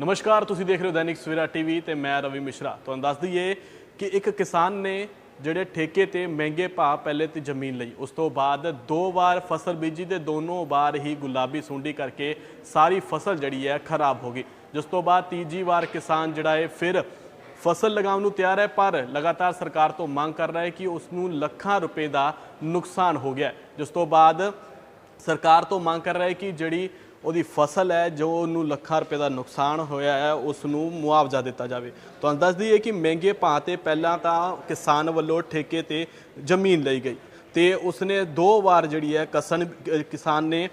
ਨਮਸਕਾਰ, ਤੁਸੀਂ ਦੇਖ ਰਹੇ ਹੋ ਦੈਨਿਕ ਸਵੇਰਾ ਟੀਵੀ ਤੇ ਮੈਂ ਰਵੀ ਮਿਸ਼ਰਾ। ਤੁਹਾਨੂੰ ਦੱਸ ਦਈਏ ਕਿ ਇੱਕ ਕਿਸਾਨ ਨੇ ਜਿਹੜੇ ਠੇਕੇ ਤੇ ਮਹਿੰਗੇ ਭਾਅ ਪਹਿਲੇ ਤੇ ਜ਼ਮੀਨ ਲਈ, ਉਸ ਤੋਂ ਬਾਅਦ ਦੋ ਵਾਰ ਫਸਲ ਬੀਜੀ ਤੇ ਦੋਨੋਂ ਵਾਰ ਹੀ ਗੁਲਾਬੀ ਸੁੰਡੀ ਕਰਕੇ ਸਾਰੀ ਫਸਲ ਜਿਹੜੀ ਹੈ ਖਰਾਬ ਹੋ ਗਈ। ਜਿਸ ਤੋਂ ਬਾਅਦ ਤੀਜੀ ਵਾਰ ਕਿਸਾਨ ਜਿਹੜਾ ਹੈ ਫਿਰ ਫਸਲ ਲਗਾਉਣ ਨੂੰ ਤਿਆਰ ਹੈ, ਪਰ ਲਗਾਤਾਰ ਸਰਕਾਰ ਤੋਂ ਮੰਗ ਕਰ ਰਿਹਾ ਹੈ ਕਿ ਉਸ ਨੂੰ ਲੱਖਾਂ ਰੁਪਏ ਦਾ ਨੁਕਸਾਨ ਹੋ ਗਿਆ ਜਿਸ ਤੋਂ ਬਾਅਦ ਸਰਕਾਰ ਤੋਂ ਮੰਗ ਕਰ ਰਿਹਾ ਹੈ ਕਿ ਜਿਹੜੀ ਉਹਦੀ ਫਸਲ ਹੈ, ਜੋ ਉਹਨੂੰ ਲੱਖਾਂ ਰੁਪਏ ਦਾ ਨੁਕਸਾਨ ਹੋਇਆ ਹੈ ਉਸ ਨੂੰ ਮੁਆਵਜ਼ਾ ਦਿੱਤਾ ਜਾਵੇ। ਤੁਹਾਨੂੰ ਦੱਸ ਦਈਏ ਕਿ ਮਹਿੰਗੇ ਭਾਅ ਤੇ ਪਹਿਲਾਂ ਤਾਂ ਕਿਸਾਨ ਵੱਲੋਂ ਠੇਕੇ ਤੇ ਜ਼ਮੀਨ ਲਈ ਗਈ। ਤੇ ਉਸਨੇ ਦੋ ਵਾਰ ਜਿਹੜੀ ਹੈ ਕਸਨ, ਕਿਸਾਨ ਨੇ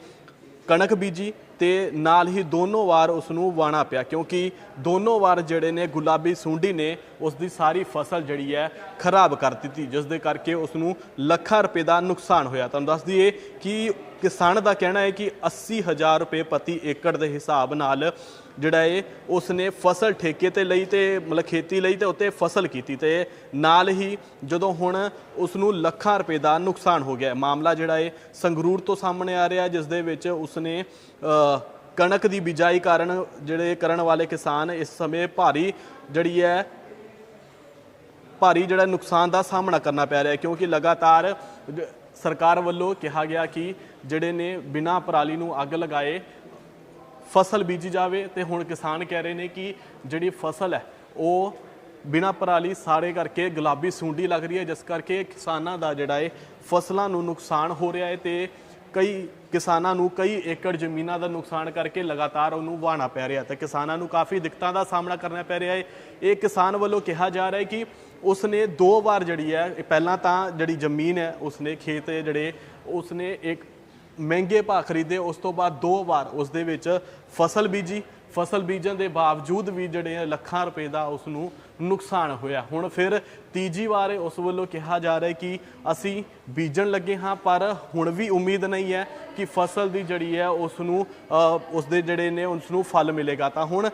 ਕਣਕ ਬੀਜੀ ਤੇ ਨਾਲ ਹੀ ਦੋਨੋਂ ਵਾਰ ਉਸ ਨੂੰ ਵਾਣਾ ਪਿਆ, ਕਿਉਂਕਿ ਦੋਨੋਂ ਵਾਰ ਜਿਹੜੇ ਨੇ ਗੁਲਾਬੀ ਸੁੰਡੀ ਨੇ ਉਸ ਦੀ ਸਾਰੀ ਫਸਲ ਜਿਹੜੀ ਹੈ ਖਰਾਬ ਕਰ ਦਿੱਤੀ ਜਿਸ ਦੇ ਕਰਕੇ ਉਸ ਨੂੰ ਲੱਖਾਂ ਰੁਪਏ ਦਾ ਨੁਕਸਾਨ ਹੋਇਆ। ਤੁਹਾਨੂੰ ਦੱਸ ਦਈਏ ਕਿ ਕਿਸਾਨ ਦਾ ਕਹਿਣਾ ਹੈ ਕਿ 80000 ਰੁਪਏ ਪ੍ਰਤੀ ਏਕੜ ਦੇ ਹਿਸਾਬ ਨਾਲ ਜਿਹੜਾ ਇਹ ਉਸ ਨੇ ਫਸਲ ਠੇਕੇ ਤੇ ਲਈ ਤੇ, ਮਤਲਬ ਖੇਤੀ ਲਈ ਤੇ ਉੱਤੇ ਫਸਲ ਕੀਤੀ ਤੇ ਨਾਲ ਹੀ ਜਦੋਂ ਹੁਣ ਉਸ ਨੂੰ ਲੱਖਾਂ ਰੁਪਏ ਦਾ ਨੁਕਸਾਨ ਹੋ ਗਿਆ ਮਾਮਲਾ ਜਿਹੜਾ ਇਹ ਸੰਗਰੂਰ ਤੋਂ ਸਾਹਮਣੇ ਆ ਰਿਹਾ, ਜਿਸ ਦੇ ਵਿੱਚ ਉਸਨੇ ਕਣਕ ਦੀ ਬਿਜਾਈ ਕਾਰਨ ਜਿਹੜੇ ਕਰਨ ਵਾਲੇ ਕਿਸਾਨ ਇਸ ਸਮੇਂ ਭਾਰੀ ਜਿਹੜੀ ਹੈ, ਭਾਰੀ ਜਿਹੜਾ ਨੁਕਸਾਨ ਦਾ ਸਾਹਮਣਾ ਕਰਨਾ ਪੈ ਰਿਹਾ ਕਿਉਂਕਿ ਲਗਾਤਾਰ ਸਰਕਾਰ ਵੱਲੋਂ ਕਿਹਾ ਗਿਆ ਕਿ ਜਿਹੜੇ ਨੇ ਬਿਨਾਂ ਪਰਾਲੀ ਨੂੰ ਅੱਗ ਲਗਾਏ ਫਸਲ ਬੀਜੀ ਜਾਵੇ ਤੇ ਹੁਣ ਕਿਸਾਨ ਕਹਿ ਰਹੇ ਨੇ ਕਿ ਜਿਹੜੀ ਫਸਲ ਹੈ, ਉਹ ਬਿਨਾਂ ਪਰਾਲੀ ਸਾੜੇ ਕਰਕੇ ਗੁਲਾਬੀ ਸੁੰਡੀ ਲੱਗ ਰਹੀ ਹੈ, ਜਿਸ ਕਰਕੇ ਕਿਸਾਨਾਂ ਦਾ ਜਿਹੜਾ ਹੈ ਫਸਲਾਂ ਨੂੰ ਨੁਕਸਾਨ ਹੋ ਰਿਹਾ ਹੈ ਤੇ ਕਈ ਕਿਸਾਨਾਂ ਨੂੰ ਕਈ ਏਕੜ ਜ਼ਮੀਨਾਂ ਦਾ ਨੁਕਸਾਨ ਕਰਕੇ ਲਗਾਤਾਰ ਉਹਨੂੰ ਵਾਹਣਾ ਪੈ ਰਿਹਾ ਤੇ ਕਿਸਾਨਾਂ ਨੂੰ ਕਾਫੀ ਦਿੱਕਤਾਂ ਦਾ ਸਾਹਮਣਾ ਕਰਨਾ ਪੈ ਰਿਹਾ ਹੈ। ਇਹ ਕਿਸਾਨ ਵੱਲੋਂ ਕਿਹਾ ਜਾ ਰਿਹਾ ਹੈ ਕਿ ਉਸਨੇ ਦੋ ਵਾਰ ਜਿਹੜੀ ਹੈ ਪਹਿਲਾਂ ਤਾਂ ਜਿਹੜੀ ਜ਼ਮੀਨ ਹੈ, ਉਸਨੇ ਖੇਤ ਜਿਹੜੇ, ਉਸਨੇ ਇੱਕ ਮਹਿੰਗੇ ਭਾਅ ਖਰੀਦੇ, ਉਸ ਤੋਂ ਬਾਅਦ ਦੋ ਵਾਰ ਉਸ ਦੇ ਵਿੱਚ ਫਸਲ ਬੀਜੀ। ਫਸਲ ਬੀਜਣ ਦੇ ਬਾਵਜੂਦ ਵੀ ਜਿਹੜੇ ਲੱਖਾਂ ਰੁਪਏ ਦਾ ਉਸ ਨੂੰ ਨੁਕਸਾਨ ਹੋਇਆ। ਹੁਣ ਫਿਰ ਤੀਜੀ ਵਾਰ ਉਸ ਵੱਲੋਂ ਕਿਹਾ ਜਾ ਰਿਹਾ ਕਿ ਅਸੀਂ ਬੀਜਣ ਲੱਗੇ ਹਾਂ, ਪਰ ਹੁਣ ਵੀ ਉਮੀਦ ਨਹੀਂ ਹੈ ਕਿ ਫਸਲ ਦੀ ਜਿਹੜੀ ਹੈ ਉਸ ਨੂੰ ਉਸ ਦੇ ਜਿਹੜੇ ਨੇ ਉਸ ਨੂੰ ਫਲ ਮਿਲੇਗਾ। ਤਾਂ ਹੁਣ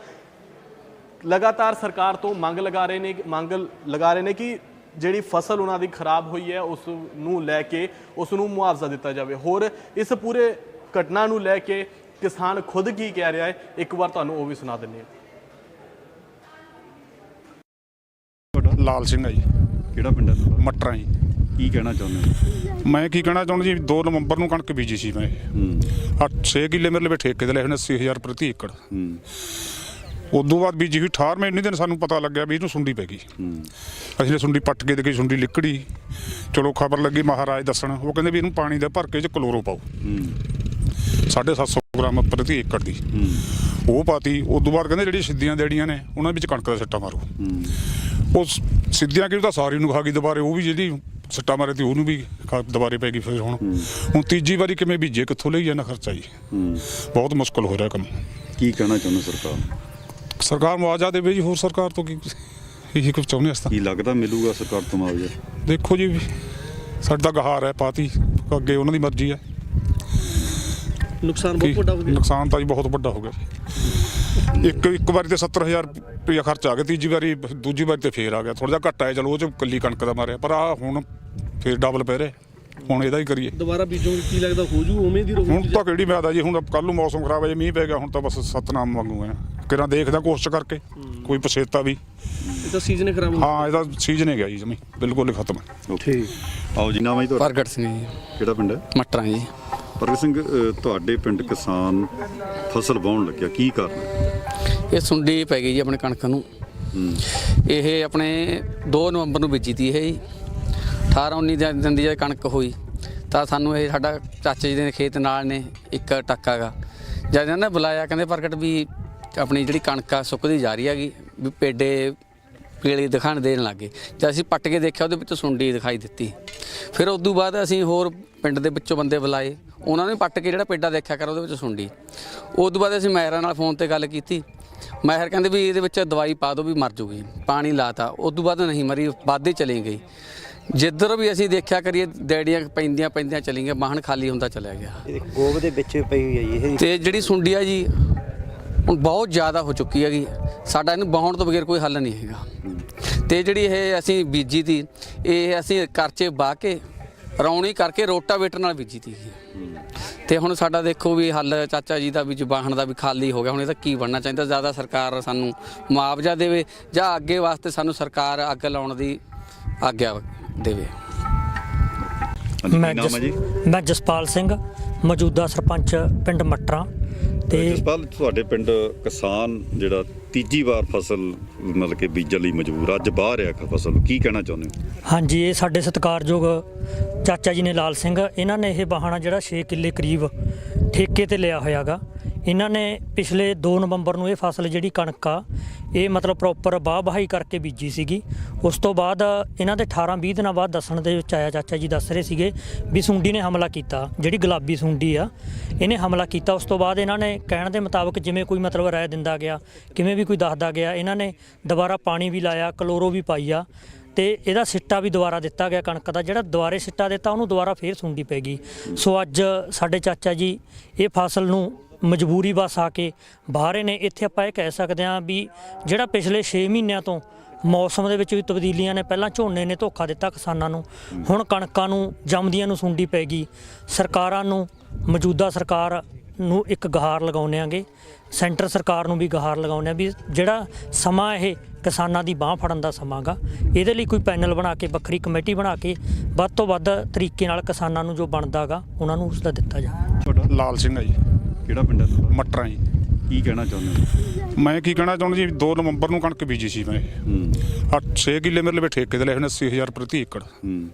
ਲਗਾਤਾਰ ਸਰਕਾਰ ਤੋਂ ਮੰਗ ਲਗਾ ਰਹੇ ਨੇ, ਮੰਗ ਲਗਾ ਰਹੇ ਨੇ ਕਿ ਜਿਹੜੀ ਫਸਲ ਉਹਨਾਂ ਦੀ ਖਰਾਬ ਹੋਈ ਹੈ ਉਸ ਨੂੰ ਲੈ ਕੇ ਉਸ ਨੂੰ ਮੁਆਵਜ਼ਾ ਦਿੱਤਾ ਜਾਵੇ। ਹੋਰ ਇਸ ਪੂਰੇ ਘਟਨਾ ਨੂੰ ਲੈ ਕੇ ਕਿਸਾਨ ਖੁਦ ਕੀ ਕਹਿ ਰਿਹਾ ਹੈ ਇੱਕ ਵਾਰ ਤੁਹਾਨੂੰ ਉਹ ਵੀ ਸੁਣਾ ਦਿੰਦੇ ਹਾਂ। ਲਾਲ ਸਿੰਘ ਆ ਜੀ। ਕਿਹੜਾ ਪਿੰਡ ਹੈ? ਮਟਰਾਂ ਜੀ। ਕੀ ਕਹਿਣਾ ਚਾਹੁੰਦੇ ਹੋ? ਮੈਂ ਕੀ ਕਹਿਣਾ ਚਾਹੁੰਦਾ ਜੀ 2 ਨਵੰਬਰ ਨੂੰ ਕਣਕ ਬੀਜੀ ਸੀ ਮੈਂ। ਹੂੰ। 8 6 ਕਿੱਲੇ ਮੇਰੇ ਲਈ ਠੇਕੇ ਤੇ ਲਏ ਹੋਣੇ 80000 ਪ੍ਰਤੀ ਏਕੜ। ਹੂੰ। ਉਦੋਂ ਬਾਅਦ ਬੀਜੀ ਹੋਈ 18 ਮਹੀਨੇ ਦਿਨ ਸਾਨੂੰ ਪਤਾ ਲੱਗਿਆ ਵੀ ਇਹਨੂੰ ਸੁੰਡੀ ਪੈ ਗਈ। ਹੂੰ ਅਸੀਂ ਨੇ ਸੁੰਡੀ ਪੱਟ ਕੇ ਦੇਖੀ ਸੁੰਡੀ ਲਿਕੜੀ। ਚਲੋ ਖਬਰ ਲੱਗੀ ਮਹਾਰਾਜ ਦੱਸਣ। ਉਹ ਕਹਿੰਦੇ ਵੀ ਇਹਨੂੰ ਪਾਣੀ ਦਾ ਭਰ ਕੇ ਚ ਕਲੋਰੋ ਪਾਓ। ਹੂੰ 750 ਗ੍ਰਾਮ ਪ੍ਰਤੀ ਏਕੜ ਦੀ। ਹੂੰ ਉਹ ਪਾਤੀ। ਉਦੋਂ ਬਾਅਦ ਕਹਿੰਦੇ ਜਿਹੜੀਆਂ ਸਿੱਧੀਆਂ ਦੇੜੀਆਂ ਨੇ, ਉਹਨਾਂ ਵਿੱਚ ਕਣਕ ਦਾ ਸੱਟਾ ਮਾਰੋ। ਉਹ ਸਿੱਧੀਆਂ ਕਿਉਂ ਤਾਂ ਸਾਰੀ ਨੂੰ ਖਾ ਗਈ ਦੁਬਾਰੇ, ਉਹ ਵੀ ਜਿਹੜੀ ਸੱਟਾ ਮਾਰੇ ਤੇ ਉਹਨੂੰ ਵੀ ਦੁਬਾਰੇ ਪੈ ਗਈ ਫਿਰ ਹੁਣ। ਹੁਣ ਤੀਜੀ ਵਾਰੀ ਕਿਵੇਂ ਬੀਜੇ, ਕਿੱਥੋਂ ਲਈ ਜਾਣਾ ਖਰਚਾ ਜੀ? ਬਹੁਤ ਮੁਸ਼ਕਲ ਹੋ ਰਿਹਾ ਕੰਮ। ਕੀ ਕਹਿਣਾ ਚਾਹੁੰਦੇ ਸਰਕਾਰ ਸਰਕਾਰ ਮੁਆਵਜ਼ਾ ਦੇਵੇ ਜੀ ਹੋਰ ਸਰਕਾਰ ਤੋਂ ਕੀ ਇਹੀ ਕੁਝ ਚਾਹੁੰਦੇ ਅਸਤਾ ਕੀ ਲੱਗਦਾ ਮਿਲੂਗਾ ਸਰਕਾਰ ਤੋਂ ਮੁਆਵਜ਼ਾ? ਦੇਖੋ ਜੀ ਸਾਡਾ ਗਹਾਰ ਹੈ ਪਾਤੀ ਅੱਗੇ ਉਹਨਾਂ ਦੀ ਮਰਜ਼ੀ ਹੈ। ਨੁਕਸਾਨ ਬਹੁਤ ਵੱਡਾ ਹੋ ਗਿਆ। ਨੁਕਸਾਨ ਤਾਂ ਜੀ ਬਹੁਤ ਵੱਡਾ ਹੋ ਗਿਆ ਜੀ। ਇੱਕ ਇੱਕ ਵਾਰੀ ਤੇ 70000 ਰੁਪਇਆ ਖਰਚ ਆ ਗਿਆ ਤੀਜੀ ਵਾਰੀ ਦੂਜੀ ਵਾਰੀ ਤੇ ਫੇਰ ਆ ਗਿਆ। ਥੋੜਾ ਜਿਹਾ ਘੱਟ ਆਇਆ ਚਲੋ ਉਹ ਚ ਕੱਲੀ ਕਣਕ ਦਾ ਮਾਰਿਆ ਪਰ ਆ ਹੁਣ ਫੇਰ ਡਬਲ ਪੈ ਰਿਹਾ। ਹੁਣ ਇਹਦਾ ਹੀ ਕਰੀਏ। ਦੁਬਾਰਾ ਬੀਜੋਗੇ ਕੀ ਲੱਗਦਾ ਹੋ ਜੂ ਉਵੇਂ ਦੀ ਰਹੂ? ਹੁਣ ਤਾਂ ਕਿਹੜੀ ਮਿਆਦ ਆ ਜੀ ਹੁਣ ਕੱਲ ਨੂੰ ਮੌਸਮ ਖਰਾਬ ਹੈ ਜੇ ਮੀਂਹ ਪੈ ਗਿਆ ਹੁਣ ਤਾਂ ਬਸ ਸਤਨਾਮ ਵਾਂਗੂ ਹੈ। ਕਿਰਾਂ ਦੇਖਦਾ ਕੋਸ਼ਿਸ਼ ਕਰਕੇ ਕੋਈ ਪਛੇਤਾ ਵੀ। ਇਹ ਤਾਂ ਸੀਜ਼ਨ ਖਰਾਬ ਹੋ ਹਾਂ ਇਹਦਾ ਸੀਜ਼ਨ ਹੀ ਗਿਆ ਜੀ ਜਮੀ। ਬਿਲਕੁਲ ਹੀ ਖਤਮ ਹੈ। ਠੀਕ। ਆਓ ਜੀ ਨਾਮ ਹੈ ਜੀ ਤੁਹਾਡਾ? ਪ੍ਰਗਟ ਸਿੰਘ ਜੀ। ਕਿਹੜਾ ਪਿੰਡ ਹੈ? ਮਟਰਾਂ ਜੀ। ਪ੍ਰਗਟ ਸਿੰਘ ਅ, ਤੁਹਾਡੇ ਪਿੰਡ ਕਿਸਾਨ ਫਸਲ ਵਾਹੁਣ ਲੱਗਿਆ ਕੀ ਕਾਰਨ ਹੈ? ਇਹ ਸੁੰਡੀ ਪੈ ਗਈ ਜੀ ਆਪਣੇ ਕਣਕ ਨੂੰ। ਇਹ ਆਪਣੇ 2 ਨਵੰਬਰ ਨੂੰ ਬੀਜੀ ਤੀ ਇਹ ਜੀ। 18 19 ਦਿਨ ਦੀ ਜਦ ਕਣਕ ਹੋਈ, ਤਾਂ ਸਾਨੂੰ ਇਹ ਸਾਡਾ ਚਾਚੇ ਜੀ ਦੇ ਖੇਤ ਨਾਲ ਨੇ ਇੱਕ ਟੱਕਾ ਗਾ ਜਦ ਇਹਨਾਂ ਨੇ ਬੁਲਾਇਆ, ਕਹਿੰਦੇ ਪ੍ਰਗਟ ਵੀ ਆਪਣੀ ਜਿਹੜੀ ਕਣਕ ਆ, ਸੁੱਕਦੀ ਜਾ ਰਹੀ ਹੈਗੀ, ਵੀ ਪੇਡੇ ਪੀਲੀ ਦਿਖਾਣ ਦੇਣ ਲੱਗੇ। ਜਦ ਅਸੀਂ ਪੱਟ ਕੇ ਦੇਖਿਆ, ਉਹਦੇ ਵਿੱਚ ਸੁੰਡੀ ਦਿਖਾਈ ਦਿੱਤੀ। ਫਿਰ ਉਸ ਤੋਂ ਬਾਅਦ ਅਸੀਂ ਹੋਰ ਪਿੰਡ ਦੇ ਵਿੱਚੋਂ ਬੰਦੇ ਬੁਲਾਏ। ਉਹਨਾਂ ਨੇ ਪੱਟ ਕੇ ਜਿਹੜਾ ਪੇਡਾ ਦੇਖਿਆ ਕਰ, ਉਹਦੇ ਵਿੱਚ ਸੁੰਡੀ। ਉਸ ਤੋਂ ਬਾਅਦ ਅਸੀਂ ਮਹਿਰਾਂ ਨਾਲ ਫੋਨ ਤੇ ਗੱਲ ਕੀਤੀ। ਮਹਿਰ ਕਹਿੰਦੇ ਵੀ ਇਹਦੇ ਵਿੱਚ ਦਵਾਈ ਪਾ ਦਿਓ ਵੀ ਮਰ ਜੂਗੀ, ਪਾਣੀ ਲਾਤਾ। ਉਸ ਤੋਂ ਬਾਅਦ ਨਹੀਂ, ਮਰੀ, ਵਾਧੇ ਚਲੀ ਗਈ। ਜਿੱਧਰ ਵੀ ਅਸੀਂ ਦੇਖਿਆ ਕਰੀਏ ਡੈਡੀਆਂ ਪੈਂਦੀਆਂ ਪੈਂਦੀਆਂ ਚਲੀ ਗਈਆਂ ਬਾਹਣ ਖਾਲੀ ਹੁੰਦਾ ਚਲਿਆ ਗਿਆ। ਇਹ ਗੋਬ ਦੇ ਵਿੱਚ ਪਈ ਹੋਈ ਹੈ ਜੀ ਇਹ ਤੇ ਜਿਹੜੀ ਸੁੰਡੀ ਆ ਜੀ ਹੁਣ ਬਹੁਤ ਜ਼ਿਆਦਾ ਹੋ ਚੁੱਕੀ ਹੈਗੀ। ਸਾਡਾ ਇਹਨੂੰ ਬਹਾਉਣ ਤੋਂ ਬਗੈਰ ਕੋਈ ਹੱਲ ਨਹੀਂ ਹੈਗਾ। ਤੇ ਜਿਹੜੀ ਇਹ ਅਸੀਂ ਬੀਜੀ ਤੀ ਇਹ ਅਸੀਂ ਕਰਚੇ ਬਾਹ ਕੇ ਰੌਣੀ ਕਰਕੇ ਰੋਟਾਵੇਟਰ ਨਾਲ ਬੀਜੀ ਤੀ ਤੇ ਹੁਣ ਸਾਡਾ ਦੇਖੋ ਵੀ ਹੱਲ ਚਾਚਾ ਜੀ ਦਾ ਵੀ ਜ਼ਬਾਨ ਦਾ ਵੀ ਖਾਲੀ ਹੋ ਗਿਆ ਹੁਣ ਇਹਦਾ ਕੀ ਬਣਨਾ ਚਾਹੀਦਾ? ਜ਼ਿਆਦਾ ਸਰਕਾਰ ਸਾਨੂੰ ਮੁਆਵਜ਼ਾ ਦੇਵੇ ਜਾਂ ਅੱਗੇ ਵਾਸਤੇ ਸਾਨੂੰ ਸਰਕਾਰ ਅੱਗ ਲਾਉਣ ਦੀ ਆਗਿਆ ਦੇਵੇ। ਮੈਂ ਕੀ ਨਾਮ ਹੈ ਜੀ? ਜਸ- ਮੈਂ ਜਸਪਾਲ ਸਿੰਘ ਮੌਜੂਦਾ ਸਰਪੰਚ ਪਿੰਡ ਮਟਰਾ ਤੇ ਜਸਪਾਲ ਤੁਹਾਡੇ ਪਿੰਡ ਕਿਸਾਨ ਜਿਹੜਾ ਤੀਜੀ ਵਾਰ ਫਸਲ ਮਤਲਬ ਕਿ ਬੀਜਣ ਲਈ ਮਜਬੂਰ ਆ, ਅੱਜ ਬਾਹਰ ਆ ਫਸਲ। ਕੀ ਕਹਿਣਾ ਚਾਹੁੰਦੇ ਹੋ? ਹਾਂਜੀ ਇਹ ਸਾਡੇ ਸਤਿਕਾਰਯੋਗ ਚਾਚਾ ਜੀ ਨੇ ਲਾਲ ਸਿੰਘ। ਇਹਨਾਂ ਨੇ ਇਹ ਵਾਹਣਾ ਜਿਹੜਾ 6 ਕਿੱਲੇ ਕਰੀਬ ਠੇਕੇ ਤੇ ਲਿਆ ਹੋਇਆਗਾ। ਇਹਨਾਂ ਨੇ ਪਿਛਲੇ 2 ਨਵੰਬਰ ਨੂੰ ਇਹ ਫਸਲ ਜਿਹੜੀ ਕਣਕ ਆ, ਇਹ ਮਤਲਬ ਪ੍ਰੋਪਰ ਬਾਹ ਬਹਾਈ ਕਰਕੇ ਬੀਜੀ ਸੀਗੀ। ਉਸ ਤੋਂ ਬਾਅਦ ਇਹਨਾਂ ਦੇ 18 20 ਦਿਨਾਂ ਬਾਅਦ ਦੱਸਣ ਦੇ ਵਿੱਚ ਆਇਆ, ਚਾਚਾ ਜੀ ਦੱਸ ਰਹੇ ਸੀਗੇ ਵੀ ਸੁੰਡੀ ਨੇ ਹਮਲਾ ਕੀਤਾ, ਜਿਹੜੀ ਗੁਲਾਬੀ ਸੁੰਡੀ ਆ, ਇਹਨੇ ਹਮਲਾ ਕੀਤਾ। ਉਸ ਤੋਂ ਬਾਅਦ ਇਹਨਾਂ ਨੇ ਕਹਿਣ ਦੇ ਮੁਤਾਬਕ ਜਿਵੇਂ ਕੋਈ ਮਤਲਬ ਰਾਏ ਦਿੰਦਾ ਗਿਆ, ਕਿਵੇਂ ਵੀ ਕੋਈ ਦੱਸਦਾ ਗਿਆ, ਇਹਨਾਂ ਨੇ ਦੁਬਾਰਾ ਪਾਣੀ ਵੀ ਲਾਇਆ, ਕਲੋਰੋ ਵੀ ਪਾਈ ਆ ਤੇ ਇਹਦਾ ਸਿੱਟਾ ਵੀ ਦੁਬਾਰਾ ਦਿੱਤਾ ਗਿਆ ਕਣਕ ਦਾ। ਜਿਹੜਾ ਦੁਬਾਰੇ ਸਿੱਟਾ ਦਿੱਤਾ, ਉਹਨੂੰ ਦੁਬਾਰਾ ਫੇਰ ਸੁੰਡੀ ਪੈ ਗਈ। ਸੋ ਅੱਜ ਸਾਡੇ ਚਾਚਾ ਜੀ ਇਹ ਫਸਲ ਨੂੰ ਮਜਬੂਰੀ ਵਸ ਆ ਕੇ ਬਾਹਰੇ ਨੇ। ਇੱਥੇ ਆਪਾਂ ਇਹ ਕਹਿ ਸਕਦੇ ਹਾਂ ਵੀ ਜਿਹੜਾ ਪਿਛਲੇ 6 ਮਹੀਨਿਆਂ ਤੋਂ ਮੌਸਮ ਦੇ ਵਿੱਚ ਵੀ ਤਬਦੀਲੀਆਂ ਨੇ, ਪਹਿਲਾਂ ਝੋਨੇ ਨੇ ਧੋਖਾ ਦਿੱਤਾ ਕਿਸਾਨਾਂ ਨੂੰ, ਹੁਣ ਕਣਕਾਂ ਨੂੰ, ਜੰਮਦੀਆਂ ਨੂੰ ਸੁੰਡੀ ਪੈ ਗਈ। ਸਰਕਾਰਾਂ ਨੂੰ, ਮੌਜੂਦਾ ਸਰਕਾਰ ਨੂੰ ਇੱਕ ਗਹਾਰ ਲਗਾਉਂਦੇ ਆਂਗੇ ਸੈਂਟਰ ਸਰਕਾਰ ਨੂੰ ਵੀ ਗਹਾਰ ਲਗਾਉਂਦੇ ਆ ਵੀ ਜਿਹੜਾ ਸਮਾਂ ਇਹ ਕਿਸਾਨਾਂ ਦੀ ਬਾਹ ਫੜਨ ਦਾ ਸਮਾਂ ਗਾ, ਇਹਦੇ ਲਈ ਕੋਈ ਪੈਨਲ ਬਣਾ ਕੇ, ਵੱਖਰੀ ਕਮੇਟੀ ਬਣਾ ਕੇ, ਵੱਧ ਤੋਂ ਵੱਧ ਤਰੀਕੇ ਨਾਲ ਕਿਸਾਨਾਂ ਨੂੰ ਜੋ ਬਣਦਾਗਾ ਉਹਨਾਂ ਨੂੰ ਉਸ ਦਾ ਦਿੱਤਾ ਜਾਵੇ। ਲਾਲ ਸਿੰਘ ਆ ਜੀ। ਕਿਹੜਾ ਪਿੰਡ ਹੈ ਤੁਹਾਡਾ? ਮਟਰਾਂ ਜੀ। ਕੀ ਕਹਿਣਾ ਚਾਹੁੰਦੇ ਹੋ? ਮੈਂ ਕੀ ਕਹਿਣਾ ਚਾਹੁੰਦਾ ਜੀ 2 ਨਵੰਬਰ ਨੂੰ ਕਣਕ ਬੀਜੀ ਸੀ ਮੈਂ। ਹੂੰ। 8 6 ਕਿੱਲੇ ਮੇਰੇ ਲਈ ਠੇਕੇ ਤੇ ਲਏ ਹੋਣੇ 80000 ਪ੍ਰਤੀ ਏਕੜ। ਹੂੰ।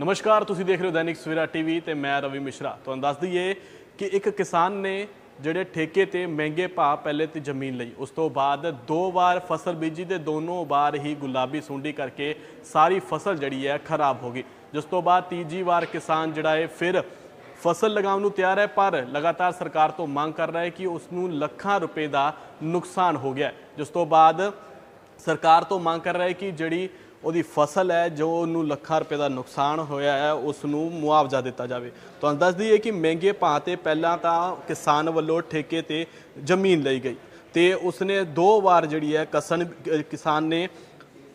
ਨਮਸਕਾਰ ਤੁਸੀਂ ਦੇਖ ਰਹੇ ਹੋ ਦੈਨਿਕ ਸਵੇਰਾ ਟੀਵੀ ਤੇ ਮੈਂ ਰਵੀ ਮਿਸ਼ਰਾ। ਤੁਹਾਨੂੰ ਦੱਸ ਦਈਏ ਕਿ ਇੱਕ ਕਿਸਾਨ ਨੇ ਜਿਹੜੇ ਠੇਕੇ ਤੇ ਮਹਿੰਗੇ ਭਾਅ ਪਹਿਲੇ ਤੇ ਜ਼ਮੀਨ ਲਈ ਉਸ ਤੋਂ ਬਾਅਦ ਦੋ ਵਾਰ ਫਸਲ ਬੀਜੀ ਤੇ ਦੋਨੋਂ ਵਾਰ ਹੀ ਗੁਲਾਬੀ ਸੁੰਡੀ ਕਰਕੇ ਸਾਰੀ ਫਸਲ ਜਿਹੜੀ ਹੈ ਖਰਾਬ ਹੋ ਗਈ। ਜਿਸ ਤੋਂ ਬਾਅਦ ਤੀਜੀ ਵਾਰ ਕਿਸਾਨ ਜਿਹੜਾ ਹੈ ਫਿਰ ਫਸਲ ਲਗਾਉਣ ਨੂੰ ਤਿਆਰ ਹੈ, ਪਰ ਲਗਾਤਾਰ ਸਰਕਾਰ ਤੋਂ ਮੰਗ ਕਰ ਰਿਹਾ ਹੈ ਕਿ ਉਸ ਨੂੰ ਲੱਖਾਂ ਰੁਪਏ ਦਾ ਨੁਕਸਾਨ ਹੋ ਗਿਆ ਜਿਸ ਤੋਂ ਬਾਅਦ ਸਰਕਾਰ ਤੋਂ ਮੰਗ ਕਰ ਰਿਹਾ ਹੈ ਕਿ ਜਿਹੜੀ ਉਹਦੀ ਫਸਲ ਹੈ, ਜੋ ਉਹਨੂੰ ਲੱਖਾਂ ਰੁਪਏ ਦਾ ਨੁਕਸਾਨ ਹੋਇਆ ਹੈ ਉਸ ਨੂੰ ਮੁਆਵਜ਼ਾ ਦਿੱਤਾ ਜਾਵੇ। ਤੁਹਾਨੂੰ ਦੱਸ ਦਈਏ ਕਿ ਮਹਿੰਗੇ ਭਾਅ ਤੇ ਪਹਿਲਾਂ ਤਾਂ ਕਿਸਾਨ ਵੱਲੋਂ ਠੇਕੇ ਤੇ ਜ਼ਮੀਨ ਲਈ ਗਈ। ਤੇ ਉਸਨੇ ਦੋ ਵਾਰ ਜਿਹੜੀ ਹੈ, ਕਸਨ, ਕਿਸਾਨ ਨੇ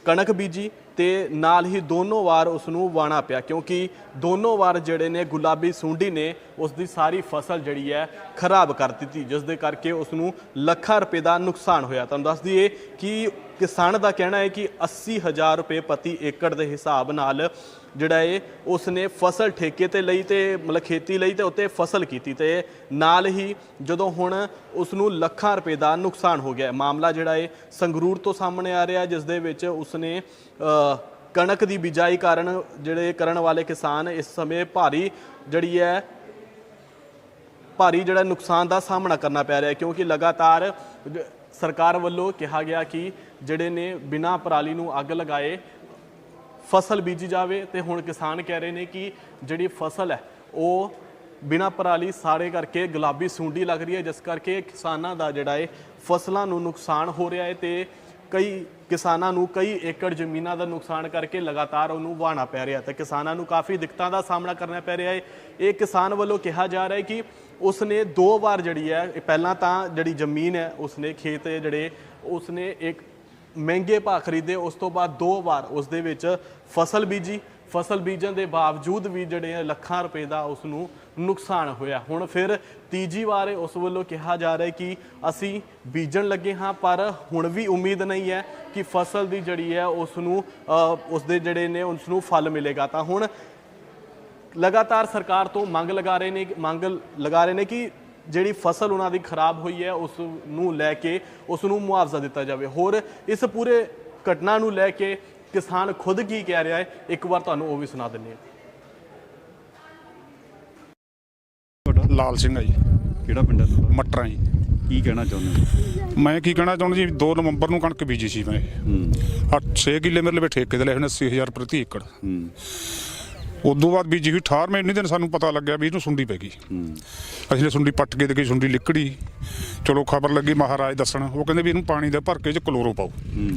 ਕਣਕ ਬੀਜੀ ਤੇ ਨਾਲ ਹੀ ਦੋਨੋਂ ਵਾਰ ਉਸ ਨੂੰ ਵਾਣਾ ਪਿਆ, ਕਿਉਂਕਿ ਦੋਨੋਂ ਵਾਰ ਜਿਹੜੇ ਨੇ ਗੁਲਾਬੀ ਸੁੰਡੀ ਨੇ ਉਸ ਦੀ ਸਾਰੀ ਫਸਲ ਜਿਹੜੀ ਹੈ ਖਰਾਬ ਕਰ ਦਿੱਤੀ, ਜਿਸ ਦੇ ਕਰਕੇ ਉਸ ਨੂੰ ਲੱਖਾਂ ਰੁਪਏ ਦਾ ਨੁਕਸਾਨ ਹੋਇਆ। ਤੁਹਾਨੂੰ ਦੱਸ ਦਈਏ ਕਿ ਕਿਸਾਨ ਦਾ ਕਹਿਣਾ ਹੈ ਕਿ 80000 ਰੁਪਏ ਪ੍ਰਤੀ ਏਕੜ ਦੇ ਹਿਸਾਬ ਨਾਲ ਜਿਹੜਾ ਇਹ ਉਸਨੇ ਫਸਲ ਠੇਕੇ ਤੇ ਲਈ ਤੇ ਮਤਲਬ ਖੇਤੀ ਲਈ ਤੇ ਉੱਤੇ ਫਸਲ ਕੀਤੀ ਤੇ ਨਾਲ ਹੀ ਜਦੋਂ ਹੁਣ ਉਸ ਨੂੰ ਲੱਖਾਂ ਰੁਪਏ ਦਾ ਨੁਕਸਾਨ ਹੋ ਗਿਆ ਮਾਮਲਾ ਜਿਹੜਾ ਇਹ ਸੰਗਰੂਰ ਤੋਂ ਸਾਹਮਣੇ ਆ ਰਿਹਾ ਜਿਸ ਦੇ ਵਿੱਚ ਉਸਨੇ ਅ, ਕਣਕ ਦੀ ਬਿਜਾਈ ਕਾਰਨ ਜਿਹੜੇ ਕਰਨ ਵਾਲੇ ਕਿਸਾਨ ਇਸ ਸਮੇਂ ਭਾਰੀ ਜਿਹੜੀ ਹੈ ਭਾਰੀ ਜਿਹੜਾ ਨੁਕਸਾਨ ਦਾ ਸਾਹਮਣਾ ਕਰਨਾ ਪੈ ਰਿਹਾ ਕਿਉਂਕਿ ਲਗਾਤਾਰ ਸਰਕਾਰ ਵੱਲੋਂ ਕਿਹਾ ਗਿਆ ਕਿ ਜਿਹੜੇ ਨੇ ਬਿਨਾਂ ਪਰਾਲੀ ਨੂੰ ਅੱਗ ਲਗਾਏ ਫਸਲ ਬੀਜੀ ਜਾਵੇ ਤੇ ਹੁਣ ਕਿਸਾਨ ਕਹਿ ਰਹੇ ਨੇ ਕਿ ਜਿਹੜੀ ਫਸਲ ਹੈ, ਉਹ ਬਿਨਾਂ ਪਰਾਲੀ ਸਾੜੇ ਕਰਕੇ ਗੁਲਾਬੀ ਸੁੰਡੀ ਲੱਗ ਰਹੀ ਹੈ, ਜਿਸ ਕਰਕੇ ਕਿਸਾਨਾਂ ਦਾ ਜਿਹੜਾ ਹੈ ਫਸਲਾਂ ਨੂੰ ਨੁਕਸਾਨ ਹੋ ਰਿਹਾ ਹੈ ਤੇ ਕਈ ਕਿਸਾਨਾਂ ਨੂੰ ਕਈ ਏਕੜ ਜ਼ਮੀਨਾਂ ਦਾ ਨੁਕਸਾਨ ਕਰਕੇ ਲਗਾਤਾਰ ਉਹਨੂੰ ਵਾਹਣਾ ਪੈ ਰਿਹਾ ਤੇ ਕਿਸਾਨਾਂ ਨੂੰ ਕਾਫੀ ਦਿੱਕਤਾਂ ਦਾ ਸਾਹਮਣਾ ਕਰਨਾ ਪੈ ਰਿਹਾ ਹੈ। ਇਹ ਕਿਸਾਨ ਵੱਲੋਂ ਕਿਹਾ ਜਾ ਰਿਹਾ ਹੈ ਕਿ ਉਸਨੇ ਦੋ ਵਾਰ ਜਿਹੜੀ ਹੈ ਪਹਿਲਾਂ ਤਾਂ ਜਿਹੜੀ ਜ਼ਮੀਨ ਹੈ, ਉਸਨੇ ਖੇਤ ਜਿਹੜੇ, ਉਸਨੇ ਇੱਕ ਮਹਿੰਗੇ ਭਾਅ ਖਰੀਦੇ, ਉਸ ਤੋਂ ਬਾਅਦ ਦੋ ਵਾਰ ਉਸ ਦੇ ਵਿੱਚ ਫਸਲ ਬੀਜੀ। ਫਸਲ ਬੀਜਣ ਦੇ ਬਾਵਜੂਦ ਵੀ ਜਿਹੜੇ ਲੱਖਾਂ ਰੁਪਏ ਦਾ ਉਸ ਨੂੰ ਨੁਕਸਾਨ ਹੋਇਆ। ਹੁਣ ਫਿਰ ਤੀਜੀ ਵਾਰ ਉਸ ਵੱਲੋਂ ਕਿਹਾ ਜਾ ਰਿਹਾ ਕਿ ਅਸੀਂ ਬੀਜਣ ਲੱਗੇ ਹਾਂ, ਪਰ ਹੁਣ ਵੀ ਉਮੀਦ ਨਹੀਂ ਹੈ ਕਿ ਫਸਲ ਦੀ ਜਿਹੜੀ ਹੈ ਉਸ ਨੂੰ ਉਸ ਦੇ ਜਿਹੜੇ ਨੇ ਉਸ ਨੂੰ ਫਲ ਮਿਲੇਗਾ। ਤਾਂ ਹੁਣ ਲਗਾਤਾਰ ਸਰਕਾਰ ਤੋਂ ਮੰਗ ਲਗਾ ਰਹੇ ਨੇ, ਮੰਗ ਲਗਾ ਰਹੇ ਨੇ ਕਿ ਜਿਹੜੀ ਫਸਲ ਉਹਨਾਂ ਦੀ ਖਰਾਬ ਹੋਈ ਹੈ ਉਸ ਨੂੰ ਲੈ ਕੇ ਉਸ ਨੂੰ ਮੁਆਵਜ਼ਾ ਦਿੱਤਾ ਜਾਵੇ। ਹੋਰ ਇਸ ਪੂਰੇ ਘਟਨਾ ਨੂੰ ਲੈ ਕੇ ਕਿਸਾਨ ਖੁਦ ਕੀ ਕਹਿ ਰਿਹਾ ਹੈ ਇੱਕ ਵਾਰ ਤੁਹਾਨੂੰ ਉਹ ਵੀ ਸੁਣਾ ਦਿੰਦੇ ਹਾਂ। ਲਾਲ ਸਿੰਘ ਆ ਜੀ। ਕਿਹੜਾ ਪਿੰਡ ਹੈ ਤੁਹਾਡਾ? ਮਟਰਾਂ ਜੀ। ਕੀ ਕਹਿਣਾ ਚਾਹੁੰਦੇ ਹੋ? ਮੈਂ ਕੀ ਕਹਿਣਾ ਚਾਹੁੰਦਾ ਜੀ 2 ਨਵੰਬਰ ਨੂੰ ਕਣਕ ਬੀਜੀ ਸੀ ਮੈਂ। ਹੂੰ। 8 6 ਕਿੱਲੇ ਮੇਰੇ ਲਈ ਠੇਕੇ ਤੇ ਲਏ ਹੋਣੇ 80000 ਪ੍ਰਤੀ ਏਕੜ। ਹੂੰ। ਉਦੋਂ ਬਾਅਦ ਬੀਜੀ ਹੋਈ 18 ਮਹੀਨੇ ਦਿਨ ਸਾਨੂੰ ਪਤਾ ਲੱਗਿਆ ਵੀ ਇਹਨੂੰ ਸੁੰਡੀ ਪੈ ਗਈ। ਅਸੀਂ ਨੇ ਸੁੰਡੀ ਪੱਟ ਕੇ ਤੇ ਸੁੰਡੀ ਲਿਕੜੀ। ਚਲੋ ਖਬਰ ਲੱਗੀ ਮਹਾਰਾਜ ਦੱਸਣ, ਉਹ ਕਹਿੰਦੇ ਵੀ ਇਹਨੂੰ ਪਾਣੀ ਦੇ ਭਰ ਕੇ ਚ ਕਲੋਰੋ ਪਾਓ। ਹੂੰ